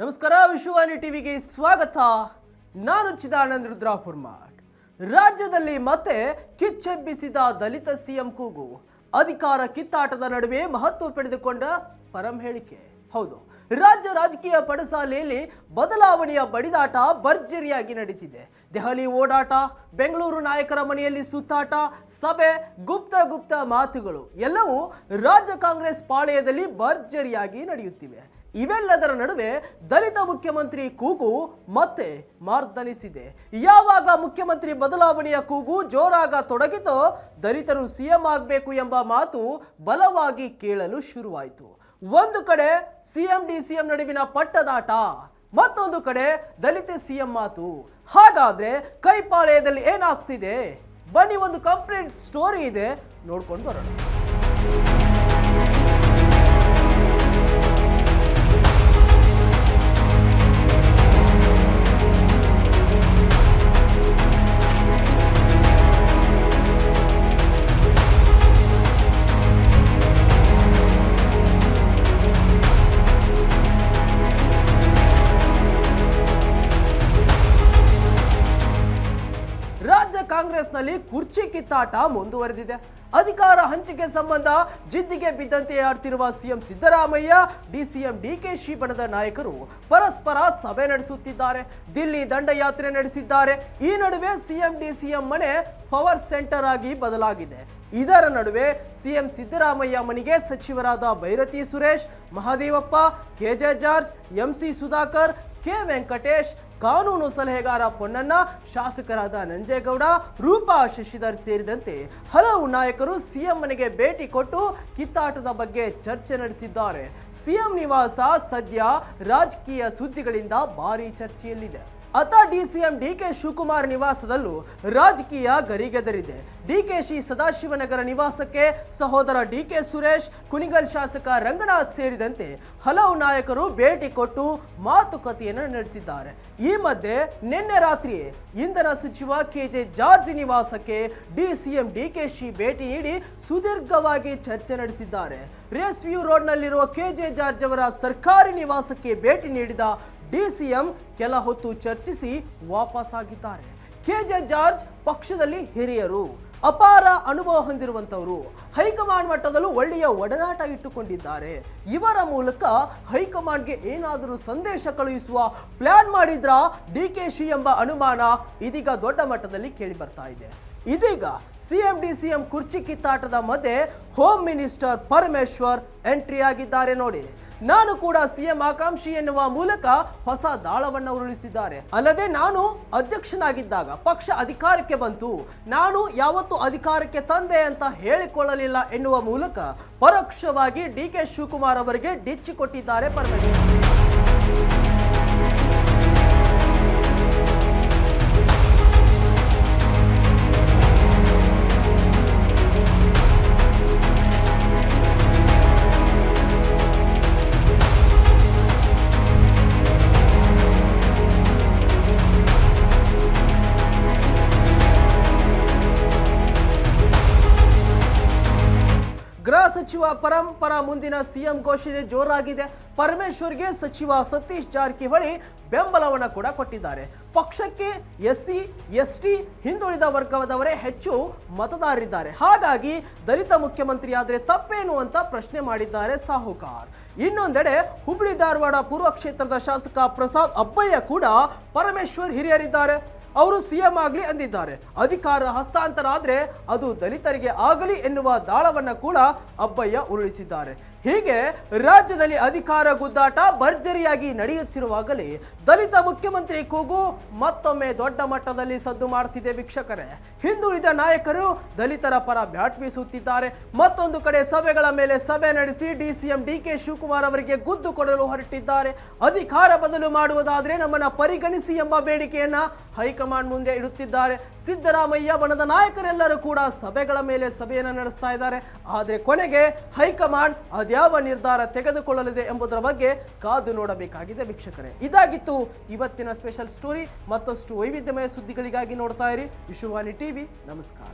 ನಮಸ್ಕಾರ, ವಿಶ್ವವಾಣಿ ಟಿವಿಗೆ ಸ್ವಾಗತ. ನಾನು ಚಿದಾನಂದ್ ರುದ್ರಾಪುರ್ಮಾಟ್ ರಾಜ್ಯದಲ್ಲಿ ಮತ್ತೆ ಕಿಚ್ಚೆಬ್ಬಿಸಿದ ದಲಿತ ಸಿಎಂ ಕೂಗು. ಅಧಿಕಾರ ಕಿತ್ತಾಟದ ನಡುವೆ ಮಹತ್ವ ಪಡೆದುಕೊಂಡ ಪರಂ ಹೇಳಿಕೆ. ಹೌದು, ರಾಜ್ಯ ರಾಜಕೀಯ ಪಡಸಾಲೆಯಲ್ಲಿ ಬದಲಾವಣೆಯ ಬಡಿದಾಟ ಭರ್ಜರಿಯಾಗಿ ನಡೀತಿದೆ. ದೆಹಲಿ ಓಡಾಟ, ಬೆಂಗಳೂರು ನಾಯಕರ ಮನೆಯಲ್ಲಿ ಸುತ್ತಾಟ, ಸಭೆ, ಗುಪ್ತ ಗುಪ್ತ ಮಾತುಗಳು, ಎಲ್ಲವೂ ರಾಜ್ಯ ಕಾಂಗ್ರೆಸ್ ಪಾಳೆಯದಲ್ಲಿ ಭರ್ಜರಿಯಾಗಿ ನಡೆಯುತ್ತಿವೆ. ಇವೆಲ್ಲದರ ನಡುವೆ ದಲಿತ ಮುಖ್ಯಮಂತ್ರಿ ಕೂಗು ಮತ್ತೆ ಮಾರ್ದನಿಸಿದೆ ಯಾವಾಗ ಮುಖ್ಯಮಂತ್ರಿ ಬದಲಾವಣೆಯ ಕೂಗು ಜೋರಾಗ ತೊಡಗಿತೋ ದಲಿತರು ಸಿಎಂ ಆಗಬೇಕು ಎಂಬ ಮಾತು ಬಲವಾಗಿ ಕೇಳಲು ಶುರುವಾಯಿತು. ಒಂದು ಕಡೆ ಸಿಎಂ ಡಿ ಸಿಎಂ ನಡುವಿನ ಪಟ್ಟದಾಟ, ಮತ್ತೊಂದು ಕಡೆ ದಲಿತ ಸಿಎಂ ಮಾತು. ಹಾಗಾದ್ರೆ ಕೈಪಾಳೆಯದಲ್ಲಿ ಏನಾಗ್ತಿದೆ? ಬನ್ನಿ ಒಂದು ಕಂಪ್ಲೀಟ್ ಸ್ಟೋರಿ ಇದೆ, ನೋಡ್ಕೊಂಡು ಬರೋಣ. ರಾಜ್ಯ ಕಾಂಗ್ರೆಸ್ನಲ್ಲಿ ಕುರ್ಚಿ ಕಿತ್ತಾಟ ಮುಂದುವರೆದಿದೆ. ಅಧಿಕಾರ ಹಂಚಿಕೆ ಸಂಬಂಧ ಜಿದ್ದಿಗೆ ಬಿದ್ದಂತೆ ಆಡ್ತಿರುವ ಸಿಎಂ ಸಿದ್ದರಾಮಯ್ಯ ಡಿಸಿಎಂ ಡಿಕೆಶಿ ಬಣದ ನಾಯಕರು ಪರಸ್ಪರ ಸಭೆ ನಡೆಸುತ್ತಿದ್ದಾರೆ. ದಿಲ್ಲಿ ದಂಡಯಾತ್ರೆ ನಡೆಸಿದ್ದಾರೆ. ಈ ನಡುವೆ ಸಿಎಂ ಡಿಸಿಎಂ ಮನೆ ಪವರ್ ಸೆಂಟರ್ ಆಗಿ ಬದಲಾಗಿದೆ. ಇದರ ನಡುವೆ ಸಿಎಂ ಸಿದ್ದರಾಮಯ್ಯ ಮನೆಗೆ ಸಚಿವರಾದ Byrathi Suresh, Mahadevappa KJ George MC Sudhakar, K Venkatesh ಕಾನೂನು ಸಲಹೆಗಾರ ಪೊನ್ನಣ್ಣ, ಶಾಸಕರಾದ ನಂಜೇಗೌಡ, ರೂಪಾ ಶಶಿಧರ್ ಸೇರಿದಂತೆ ಹಲವು ನಾಯಕರು ಸಿಎಂ ಮನೆಗೆ ಭೇಟಿ ಕೊಟ್ಟು ಕಿತ್ತಾಟದ ಬಗ್ಗೆ ಚರ್ಚೆ ನಡೆಸಿದ್ದಾರೆ. ಸಿಎಂ ನಿವಾಸ ಸದ್ಯ ರಾಜಕೀಯ ಸುದ್ದಿಗಳಿಂದ ಭಾರೀ ಚರ್ಚೆಯಲ್ಲಿದೆ. ಅತ ಡಿಸಿಎಂ ಡಿಕೆ ಶಿವಕುಮಾರ್ ನಿವಾಸದಲ್ಲೂ ರಾಜಕೀಯ ಗರಿಗೆದರಿದೆ. ಡಿಕೆಶಿ ಸದಾಶಿವನಗರ ನಿವಾಸಕ್ಕೆ ಸಹೋದರ ಡಿಕೆ ಸುರೇಶ್, ಕುಣಿಗಲ್ ಶಾಸಕ ರಂಗನಾಥ್ ಸೇರಿದಂತೆ ಹಲವು ನಾಯಕರು ಭೇಟಿ ಕೊಟ್ಟು ಮಾತುಕತೆಯನ್ನು ನಡೆಸಿದ್ದಾರೆ. ಈ ಮಧ್ಯೆ ನಿನ್ನೆ ರಾತ್ರಿಯೇ ಇಂಧನ ಸಚಿವ ಕೆಜೆ ಜಾರ್ಜ್ ನಿವಾಸಕ್ಕೆ ಡಿಸಿಎಂ ಡಿಕೆಶಿ ಭೇಟಿ ನೀಡಿ ಸುದೀರ್ಘವಾಗಿ ಚರ್ಚೆ ನಡೆಸಿದ್ದಾರೆ. Race view K J George ಅವರ ಸರ್ಕಾರಿ ನಿವಾಸಕ್ಕೆ ಭೇಟಿ ನೀಡಿದ ಡಿಸಿಎಂ ಕೆಲ ಹೊತ್ತು ಚರ್ಚಿಸಿ ವಾಪಸ್ಸಾಗಿದ್ದಾರೆ ಕೆಜೆ ಜಾರ್ಜ್ ಪಕ್ಷದಲ್ಲಿ ಹಿರಿಯರು. ಅಪಾರ ಅನುಭವ ಹೊಂದಿರುವಂತವರು ಹೈಕಮಾಂಡ್ ಮಟ್ಟದಲ್ಲೂ ಒಳ್ಳೆಯ ಒಡನಾಟ ಇಟ್ಟುಕೊಂಡಿದ್ದಾರೆ. ಇವರ ಮೂಲಕ ಹೈಕಮಾಂಡ್ಗೆ ಏನಾದರೂ ಸಂದೇಶ ಕಳುಹಿಸುವ ಪ್ಲಾನ್ ಮಾಡಿದ್ರ? ಶಿ ಎಂಬ ಅನುಮಾನ ಇದೀಗ ದೊಡ್ಡ ಮಟ್ಟದಲ್ಲಿ ಕೇಳಿ ಬರ್ತಾ ಇದೆ. ಇದೀಗ ಸಿಎಂ ಡಿ ಸಿಎಂ ಕುರ್ಚಿ ಕಿತ್ತಾಟದ ಮಧ್ಯೆ ಹೋಮ್ ಮಿನಿಸ್ಟರ್ ಪರಮೇಶ್ವರ್ ಎಂಟ್ರಿ ಆಗಿದ್ದಾರೆ ನೋಡಿ. ನಾನು ಕೂಡ ಸಿಎಂ ಆಕಾಂಕ್ಷಿ ಎನ್ನುವ ಮೂಲಕ ಹೊಸ ದಾಳವನ್ನು ಉರುಳಿಸಿದ್ದಾರೆ. ಅಲ್ಲದೆ ನಾನು ಅಧ್ಯಕ್ಷನಾಗಿದ್ದಾಗ ಪಕ್ಷ ಅಧಿಕಾರಕ್ಕೆ ಬಂತು. ನಾನು ಯಾವತ್ತು ಅಧಿಕಾರಕ್ಕೆ ತಂದೆ ಅಂತ ಹೇಳಿಕೊಳ್ಳಲಿಲ್ಲ ಎನ್ನುವ ಮೂಲಕ ಪರೋಕ್ಷವಾಗಿ ಡಿ ಕೆ ಶಿವಕುಮಾರ್ ಅವರಿಗೆ ಡಿಚ್ಚಿ ಕೊಟ್ಟಿದ್ದಾರೆ ಪರಮೇಶ್ವರ್. ಗೃಹ ಸಚಿವ ಪರಂಪರ ಮುಂದಿನ ಸಿಎಂ ಘೋಷಣೆ ಜೋರಾಗಿದೆ. ಪರಮೇಶ್ವರ್ಗೆ ಸಚಿವ ಸತೀಶ್ ಜಾರಕಿಹೊಳಿ ಬೆಂಬಲವನ್ನು ಕೂಡ ಕೊಟ್ಟಿದ್ದಾರೆ. ಪಕ್ಷಕ್ಕೆ ಎಸ್ಸಿ, ಎಸ್ಟಿ, ಹಿಂದುಳಿದ ವರ್ಗದವರೇ ಹೆಚ್ಚು ಮತದಾರರಿದ್ದಾರೆ. ಹಾಗಾಗಿ ದಲಿತ ಮುಖ್ಯಮಂತ್ರಿ ಆದರೆ ತಪ್ಪೇನು ಅಂತ ಪ್ರಶ್ನೆ ಮಾಡಿದ್ದಾರೆ ಸಾಹುಕಾರ್. ಇನ್ನೊಂದೆಡೆ ಹುಬ್ಳಿ ಧಾರವಾಡ ಪೂರ್ವ ಕ್ಷೇತ್ರದ ಶಾಸಕ ಪ್ರಸಾದ್ ಅಬ್ಬಯ್ಯ ಕೂಡ ಪರಮೇಶ್ವರ್ ಹಿರಿಯರಿದ್ದಾರೆ. ಅವರು ಸಿಎಂ ಆಗಲಿ ಅಂದಿದ್ದಾರೆ. ಅಧಿಕಾರ ಹಸ್ತಾಂತರ ಆದರೆ ಅದು ದಲಿತರಿಗೆ ಆಗಲಿ ಎನ್ನುವ ದಾಳವನ್ನು ಕೂಡ ಅಬ್ಬಯ್ಯ ಉರುಳಿಸಿದ್ದಾರೆ. ಹೀಗೆ ರಾಜ್ಯದಲ್ಲಿ ಅಧಿಕಾರ ಗುದ್ದಾಟ, ಭರ್ಜರಿಯಾಗಿ ನಡೆಯುತ್ತಿರುವಾಗಲೇ ದಲಿತ ಮುಖ್ಯಮಂತ್ರಿ ಕೂಗು ಮತ್ತೊಮ್ಮೆ ದೊಡ್ಡ ಮಟ್ಟದಲ್ಲಿ ಸದ್ದು ಮಾಡುತ್ತಿದೆ ವೀಕ್ಷಕರೇ. ಹಿಂದುಳಿದ ನಾಯಕರು ದಲಿತರ ಪರ ಬ್ಯಾಟ್ ಬೀಸುತ್ತಿದ್ದಾರೆ. ಮತ್ತೊಂದು ಕಡೆ ಸಭೆಗಳ ಮೇಲೆ ಸಭೆ ನಡೆಸಿ ಡಿಸಿಎಂ ಡಿಕೆ ಶಿವಕುಮಾರ್ ಅವರಿಗೆ ಗುದ್ದು ಕೊಡಲು ಹೊರಟಿದ್ದಾರೆ. ಅಧಿಕಾರ ಬದಲು ಮಾಡುವುದಾದರೆ ನಮ್ಮನ್ನ ಪರಿಗಣಿಸಿ ಎಂಬ ಬೇಡಿಕೆಯನ್ನ ಹೈಕಮಾಂಡ್ ಮುಂದೆ ಇಡುತ್ತಿದ್ದಾರೆ. ಸಿದ್ದರಾಮಯ್ಯ, ಬಣದ ನಾಯಕರೆಲ್ಲರೂ ಕೂಡ ಸಭೆಗಳ ಮೇಲೆ ಸಭೆಯನ್ನು ನಡೆಸ್ತಾ ಇದ್ದಾರೆ. ಆದರೆ ಕೊನೆಗೆ ಹೈಕಮಾಂಡ್ ಅದ್ಯಾವ ನಿರ್ಧಾರ ತೆಗೆದುಕೊಳ್ಳಲಿದೆ ಎಂಬುದರ ಬಗ್ಗೆ ಕಾದು ನೋಡಬೇಕಾಗಿದೆ ವೀಕ್ಷಕರೇ. ಇದಾಗಿತ್ತು ಇವತ್ತಿನ ಸ್ಪೆಷಲ್ ಸ್ಟೋರಿ. ಮತ್ತಷ್ಟು ವೈವಿಧ್ಯಮಯ ಸುದ್ದಿಗಳಿಗಾಗಿ ನೋಡ್ತಾ ಇರಿ. ವಿಶ್ವವಾಣಿ ಟಿವಿ, ನಮಸ್ಕಾರ.